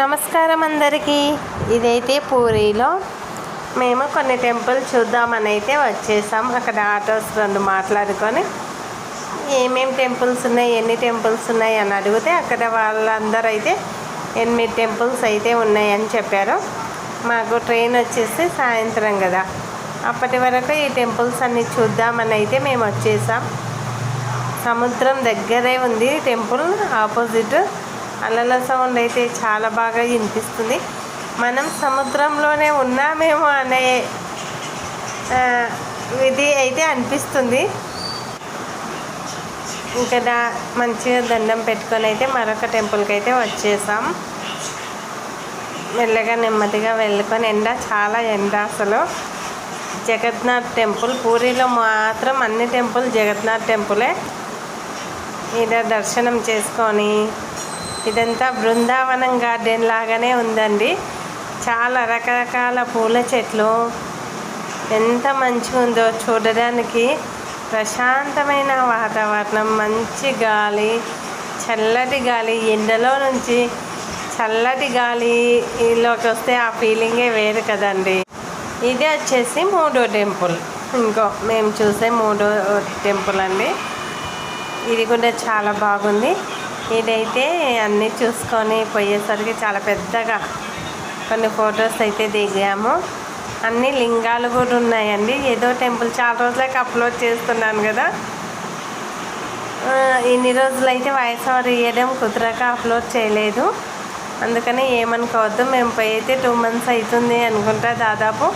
నమస్కారం అందరికీ. ఇదైతే పూరిలో. మేము కొన్ని టెంపుల్ చూద్దామని అయితే వచ్చేసాం. అక్కడ ఆటోస్ రెండు మాట్లాడుకొని ఏమేమి టెంపుల్స్ ఉన్నాయి ఎన్ని టెంపుల్స్ ఉన్నాయి అని అడిగితే అక్కడ వాళ్ళందరూ అయితే ఎనిమిది టెంపుల్స్ అయితే ఉన్నాయని చెప్పారు. మాకు ట్రైన్ వచ్చేసి సాయంత్రం కదా. అప్పటి వరకు ఈ టెంపుల్స్ అన్ని చూద్దామని అయితే మేము వచ్చేసాం. సముద్రం దగ్గరే ఉంది టెంపుల్. ఆపోజిట్ అలల సౌండ్ అయితే చాలా బాగా వినిపిస్తుంది. మనం సముద్రంలోనే ఉన్నామేమో అనే ఇది అయితే అనిపిస్తుంది. ఇంకా మంచిగా దండం పెట్టుకొని అయితే మరొక టెంపుల్కి అయితే వచ్చేసాం. మెల్లగా నెమ్మదిగా వెళ్ళుకొని ఎండ చాలా ఎండ అసలు. జగన్నాథ్ టెంపుల్ పూరిలో మాత్రం అన్ని టెంపుల్ జగన్నాథ్ టెంపులే. ఈడ దర్శనం చేసుకొని ఇదంతా బృందావనం గార్డెన్ లాగానే ఉందండి. చాలా రకరకాల పూల చెట్లు. ఎంత మంచిగా ఉందో చూడడానికి. ప్రశాంతమైన వాతావరణం మంచి గాలి చల్లటి గాలి. ఎండలో నుంచి చల్లటి గాలిలోకి వస్తే ఆ ఫీలింగే వేరు కదండి. ఇది వచ్చేసి మూడో టెంపుల్. ఇంకో మేము చూసే మూడో టెంపుల్ అండి. ఇది కూడా చాలా బాగుంది. ఇదైతే అన్నీ చూసుకొని పోయేసరికి చాలా పెద్దగా కొన్ని ఫొటోస్ అయితే దిగాము. అన్ని లింగాలు కూడా ఉన్నాయండి. ఏదో టెంపుల్ చాలా రోజులకి అప్లోడ్ చేస్తున్నాను కదా. ఇన్ని రోజులు అయితే వాయిస్ ఓవర్ ఇవ్వడం కుదరక అప్లోడ్ చేయలేదు. అందుకని ఏమనుకోవద్దు మేము పోయి అయితే టూ మంత్స్ అవుతుంది అనుకుంటా దాదాపు.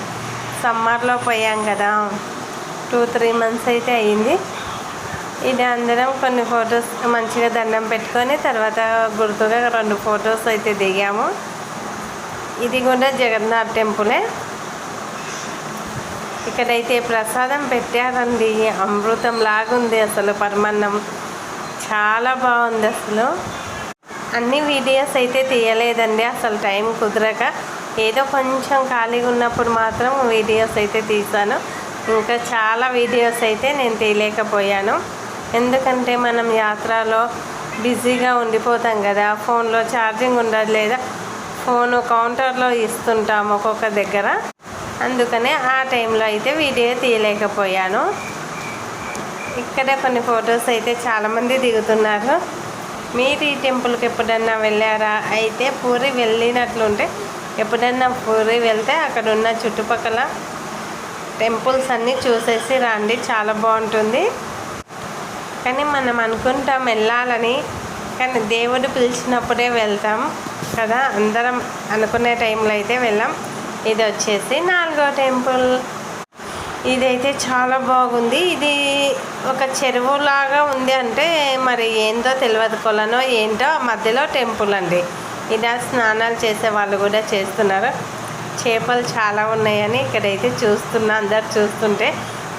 సమ్మర్లో పోయాం కదా. టూ త్రీ మంత్స్ అయితే అయ్యింది ఇది అందరం కొన్ని ఫొటోస్ మంచిగా దండం పెట్టుకొని తర్వాత గుర్తుగా రెండు ఫొటోస్ అయితే దిగాము. ఇది కూడా జగన్నాథ్ టెంపులే. ఇక్కడైతే ప్రసాదం పెట్టారండి. అమృతం లాగుంది అసలు పరమాన్నం. చాలా బాగుంది అసలు. అన్ని వీడియోస్ అయితే తీయలేదండి అసలు టైం కుదరక. ఏదో కొంచెం ఖాళీగా ఉన్నప్పుడు మాత్రం వీడియోస్ అయితే తీశాను. ఇంకా చాలా వీడియోస్ అయితే నేను తీయలేకపోయాను. ఎందుకంటే మనం యాత్రలో బిజీగా ఉండిపోతాం కదా ఫోన్లో ఛార్జింగ్ ఉండదు లేదా ఫోన్ కౌంటర్లో ఇస్తుంటాము ఒక్కొక్క దగ్గర. అందుకనే ఆ టైంలో అయితే వీడియో తీయలేకపోయాను. ఇక్కడ కొన్ని ఫొటోస్ అయితే చాలామంది దిగుతున్నారు. మీరు ఈ టెంపుల్కి ఎప్పుడన్నా వెళ్ళారా? అయితే పూరి వెళ్ళినట్లుంటే ఎప్పుడన్నా పూరి వెళ్తే అక్కడ ఉన్న చుట్టుపక్కల టెంపుల్స్ అన్నీ చూసేసి రండి చాలా బాగుంటుంది. కానీ మనం అనుకుంటాం వెళ్ళాలని కానీ దేవుడు పిలిచినప్పుడే వెళ్తాం కదా. అందరం అనుకునే టైంలో అయితే వెళ్ళాం. ఇది వచ్చేసి నాలుగో టెంపుల్. ఇదైతే చాలా బాగుంది. ఇది ఒక చెరువు లాగా ఉంది అంటే మరి ఏందో తెలియదు కొలనో ఏంటో మధ్యలో టెంపుల్ అండి. ఇలా స్నానాలు చేసే వాళ్ళు కూడా చేస్తున్నారు. చేపలు చాలా ఉన్నాయని ఇక్కడైతే చూస్తున్నా అందరు చూస్తుంటే.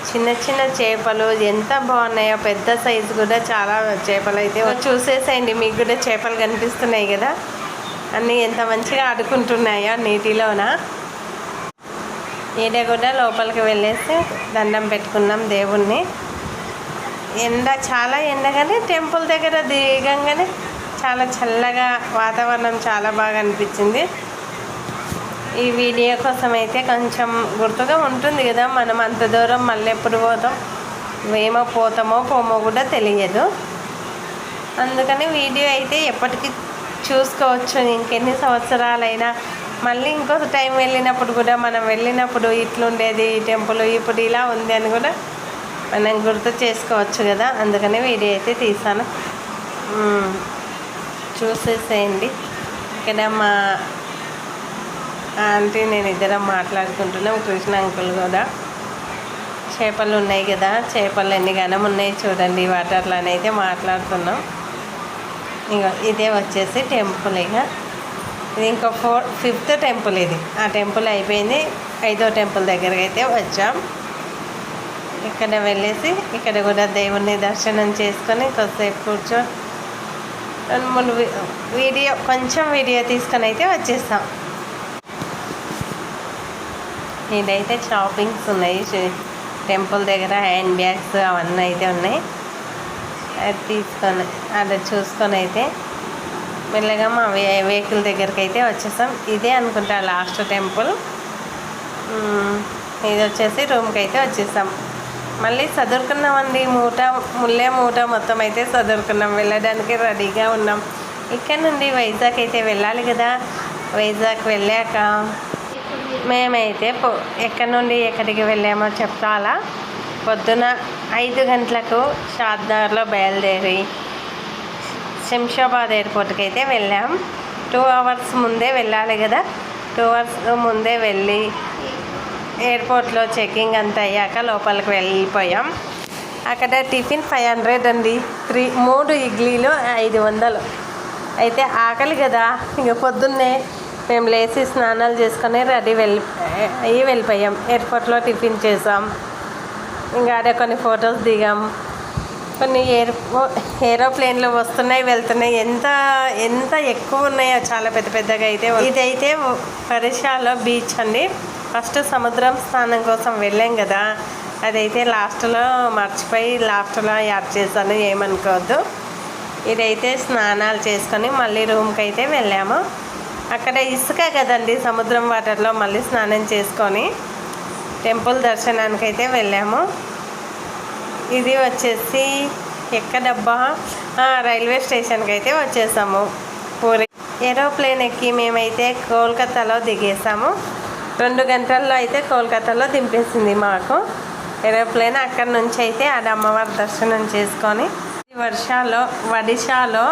చిన్న చిన్న చేపలు ఎంత బాగున్నాయో పెద్ద సైజు కూడా చాలా చేపలు అయితే చూసేసేయండి. మీకు కూడా చేపలు కనిపిస్తున్నాయి కదా. అన్నీ ఎంత మంచిగా ఆడుకుంటున్నాయో నీటిలోన. ఈడ కూడా లోపలికి వెళ్ళేసి దండం పెట్టుకున్నాం దేవుణ్ణి. ఎండ చాలా ఎండగానే టెంపుల్ దగ్గర దిగంగానే చాలా చల్లగా వాతావరణం చాలా బాగా అనిపించింది. ఈ వీడియో కోసం అయితే కొంచెం గుర్తుగా ఉంటుంది కదా మనం అంత దూరం మళ్ళీ ఎప్పుడు పోతాం? ఏమో పోతామో పోమో కూడా తెలియదు. అందుకని వీడియో అయితే ఎప్పటికీ చూసుకోవచ్చు. ఇంకెన్ని సంవత్సరాలైనా మళ్ళీ ఇంకొక టైం వెళ్ళినప్పుడు కూడా మనం వెళ్ళినప్పుడు ఇట్లుండేది ఈ టెంపుల్ ఇప్పుడు ఇలా ఉంది అని కూడా మనం గుర్తు చేసుకోవచ్చు కదా. అందుకని వీడియో అయితే తీసాను. చూసేసేయండి. ఇక్కడ మా ఆంటీ నేను ఇద్దరం మాట్లాడుకుంటున్నాం. కృష్ణ అంకుల్ కూడా చేపలు ఉన్నాయి కదా. చేపలు ఎన్ని గనం ఉన్నాయి చూడండి. వాటర్లోనే అయితే మాట్లాడుతున్నాం. ఇక ఇదే వచ్చేసి టెంపుల్ ఇక. ఇది ఇంకో ఫోర్ ఫిఫ్త్ టెంపుల్ ఇది. ఆ టెంపుల్ అయిపోయింది. ఐదో టెంపుల్ దగ్గరికి అయితే వచ్చాం. ఇక్కడ వెళ్ళేసి ఇక్కడ కూడా దేవుణ్ణి దర్శనం చేసుకొని కొద్దిసేపు కూర్చో. మూడు వీడియో కొంచెం వీడియో తీసుకొని అయితే వచ్చేస్తాం. ఇదైతే షాపింగ్స్ ఉన్నాయి. టెంపుల్ దగ్గర హ్యాండ్ బ్యాగ్స్ అవన్నీ అయితే ఉన్నాయి. అది తీసుకొని అది చూసుకొని అయితే మెల్లగా మా వెహికల్ దగ్గరికి అయితే వచ్చేసాం. ఇదే అనుకుంటా లాస్ట్ టెంపుల్. ఇది వచ్చేసి రూమ్కి అయితే వచ్చేసాం. మళ్ళీ చదువుకున్నామండి మూట ముల్లే మూట మొత్తం అయితే చదువుకున్నాం వెళ్ళడానికి రెడీగా ఉన్నాం. ఇక్కడ నుండి వైజాగ్ అయితే వెళ్ళాలి కదా. వైజాగ్ వెళ్ళాక మేమైతే పో ఎక్కడి నుండి ఎక్కడికి వెళ్ళామో చెప్తాలా పొద్దున ఐదు గంటలకు షాద్నగర్లో బయలుదేరి శంషాబాద్ ఎయిర్పోర్ట్కి అయితే వెళ్ళాం. టూ అవర్స్ ముందే వెళ్ళాలి కదా? టూ అవర్స్ ముందే వెళ్ళి ఎయిర్పోర్ట్లో చెకింగ్ అంతా అయ్యాక లోపలికి వెళ్ళిపోయాం. అక్కడ టిఫిన్ ఫైవ్ హండ్రెడ్ అండి. త్రీ మూడు ఇడ్లీలు ఐదు వందలు. అయితే ఆకలి కదా? ఇంక పొద్దున్నే మేము లేచి స్నానాలు చేసుకొని రెడీ వెళ్ళి అయ్యి వెళ్ళిపోయాం. ఎయిర్పోర్ట్లో టిఫిన్ చేసాం. ఇంకా అదే కొన్ని ఫొటోస్ దిగాం. కొన్ని ఎయిర్ ఏరోప్లేన్లు వస్తున్నాయి వెళ్తున్నాయి. ఎంత ఎంత ఎక్కువ ఉన్నాయో చాలా పెద్ద పెద్దగా అయితే ఇదైతే పరిషాలో బీచ్ అండి. ఫస్ట్ సముద్రం స్నానం కోసం వెళ్ళాం కదా. అదైతే లాస్ట్లో మర్చిపోయి లాస్ట్లో యాడ్ చేశాను ఏమనుకోవద్దు. ఇదైతే స్నానాలు చేసుకొని మళ్ళీ రూమ్కి అయితే వెళ్ళాము. అక్కడ ఇసుక కదండి సముద్రం వాటర్లో మళ్ళీ స్నానం చేసుకొని టెంపుల్ దర్శనానికి అయితే వెళ్ళాము. ఇది వచ్చేసి ఎక్కడబ్బా? రైల్వే స్టేషన్కి అయితే వచ్చేసాము. పూరి ఏరోప్లేన్ ఎక్కి మేమైతే కోల్కతాలో దిగేసాము. రెండు గంటల్లో అయితే కోల్కతాలో దింపేసింది మాకు. ఏరోప్లేన్ అక్కడి నుంచి అయితే ఆడ అమ్మవారి దర్శనం చేసుకొని వర్షాలో వడిషాలో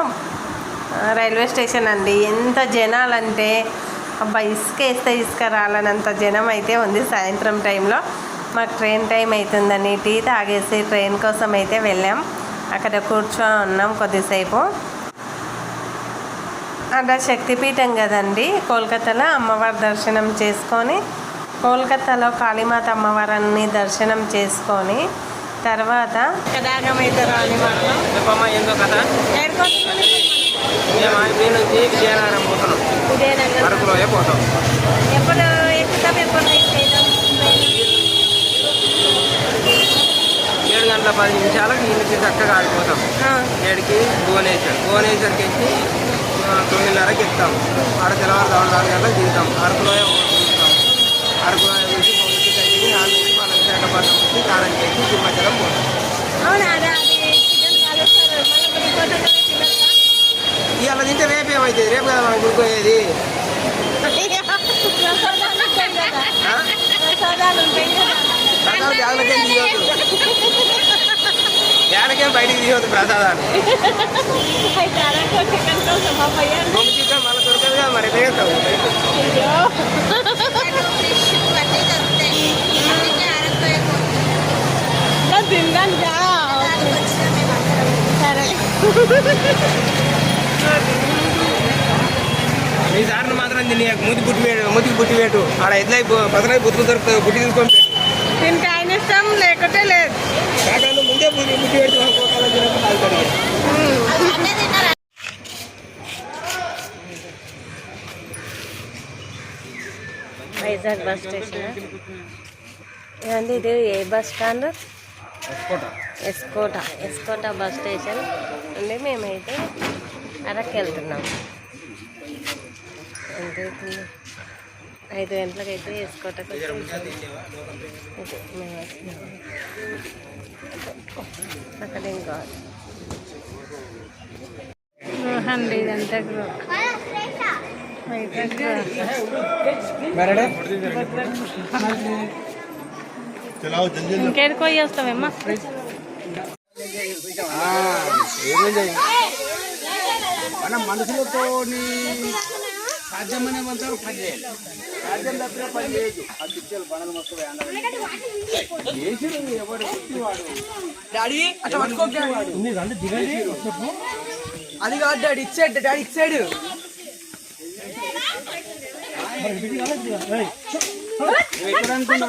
రైల్వే స్టేషన్ అండి. ఎంత జనాలంటే అబ్బా ఇసుక వేస్తే ఇసుక రాలనంత జనం అయితే ఉంది సాయంత్రం టైంలో. మాకు ట్రైన్ టైం అవుతుందని టీ తాగేసి ట్రైన్ కోసం అయితే వెళ్ళాం. అక్కడ కూర్చొని ఉన్నాం కొద్దిసేపు. అక్కడ శక్తిపీఠం కదండి. కోల్కతాలో అమ్మవారి దర్శనం చేసుకొని కోల్కతాలో కాళీమాత అమ్మవారిని దర్శనం చేసుకొని తర్వాత చెప్పమ్మా ఏందో కదా మేము ఆర్మీ నుంచి విజయనగరం పోతున్నాం అరకులోయే పోతాం ఎప్పుడు ఎక్కుతాం ఏడు గంటల పది నిమిషాలకు నుంచి చక్కగా ఆడిపోతాం ఏడుకి భువనేశ్వర్. భువనేశ్వర్కి ఎక్కి తొమ్మిదిన్నరకి ఎక్కుతాం ఆడ తెల్లవారు నాలుగు గంటలకు దిగుతాం. అరకులోయ చూస్తాం అరకులోయ నుంచి ఆ నుంచి మన విశాఖపట్నం నుంచి కారంకి ఎక్కి సింహాచలం పోతాం. అవునా అదే అది చికెన్ కాలుస్తారు మళ్ళీ కొద్ది ఫోటోలు తినొచ్చా? ఇవాళ తింటే రేపు ఏమవుతుంది? రేపు కదా మనం ప్రసాదం జాగ్రత్తగా తీయవద్దు జాగ్రత్తగా బయటికి తీయవద్దు ప్రసాదాలు. బొమ్మ చికెన్ మళ్ళీ దొరకదు కదా మరి తినడానికి రా. సరే. ఈ సార్లు మాత్రం తిని ముతి పుట్టి వేడు ముతికి పుట్టి వేటు ఆడ ఎట్లయి పదలై బుద్ధులు దొరుకుతుంది పుట్టి తీసుకొని దీనికి ఆయన ఇష్టం లేకుంటే లేదు. ముందే పుట్టి తినక తాగుతాడు వైజాగ్ బస్ స్టేషన్. ఏమండి ఇది ఏ bus stand? Eskota. Eskota bus station. నుండి మేమైతే అరకు వెళ్తున్నాం ఎంత అవుతుంది ఐదు ఇది మేము వస్తున్నాము. అక్కడ ఇంకా గృహ అండి ఇదంతా గృహ ఇంకేడికి పోయి వస్తామేమ్మా మన మనుషులతో సాధ్యమనే మంత్రం పని చేయాలి సాధ్యం తప్పిన పని చేయొద్దు ఆ పిచ్చలు బండలు మొత్తం వేసిరు ఎవడు పుట్టివాడు డాడీ. అట్లా పట్టుకోక అది కాదు డాడీ ఇచ్చాడు డాడీ ఇచ్చాడు ఎక్కడ అనుకున్నా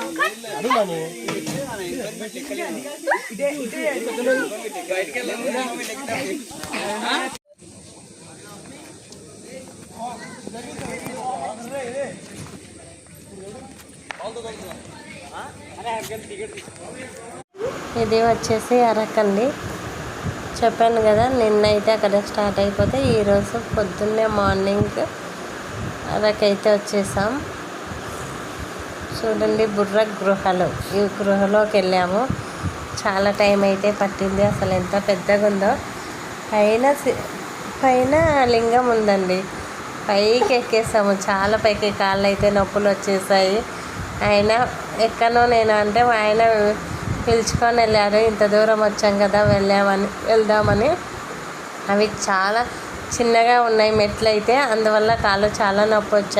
ఇది వచ్చేసి అరకండి చెప్పాను కదా నిన్నైతే అక్కడ స్టార్ట్ అయిపోతే ఈరోజు పొద్దున్నే మార్నింగ్ అరకైతే వచ్చేసాం. చూడండి బుర్ర గృహలు. ఈ గృహలోకి వెళ్ళాము. చాలా టైం అయితే పట్టింది. అసలు ఎంత పెద్దగా ఉందో. పైన సి- పైన లింగం ఉందండి. పైకి ఎక్కేసాము. చాలా పైకి కాళ్ళు అయితే నొప్పులు వచ్చేసాయి. ఆయన ఎక్కనో నేను అంటే ఆయన పిలుచుకొని వెళ్ళారు. ఇంత దూరం వచ్చాం కదా వెళ్ళామని వెళ్దామని. అవి చాలా చిన్నగా ఉన్నాయి మెట్లు అయితే అందువల్ల కాళ్ళు చాలా నొప్పి వచ్చాయి.